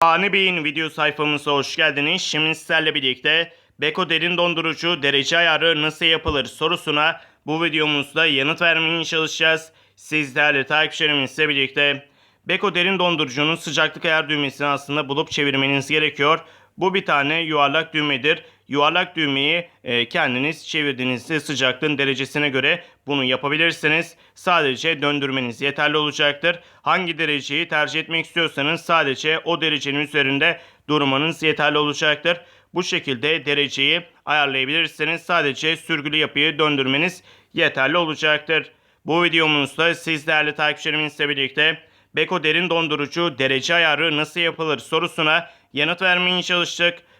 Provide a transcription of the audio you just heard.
Ani Bey'in video sayfamıza hoş geldiniz. Şimdi sizlerle birlikte Beko derin dondurucu derece ayarı nasıl yapılır sorusuna bu videomuzda yanıt vermeye çalışacağız. Siz değerli takipçilerimizle birlikte Beko derin dondurucunun sıcaklık ayar düğmesini aslında bulup çevirmeniz gerekiyor. Bu bir tane yuvarlak düğmedir. Yuvarlak düğmeyi e, kendiniz çevirdiğinizde sıcaklığın derecesine göre bunu yapabilirsiniz. Sadece döndürmeniz yeterli olacaktır. Hangi dereceyi tercih etmek istiyorsanız sadece o derecenin üzerinde durmanız yeterli olacaktır. Bu şekilde dereceyi ayarlayabilirsiniz. Sadece sürgülü yapıyı döndürmeniz yeterli olacaktır. Bu videomuzda siz değerli takipçilerimizle birlikte Beko derin dondurucu derece ayarı nasıl yapılır sorusuna yanıt vermeye çalıştık.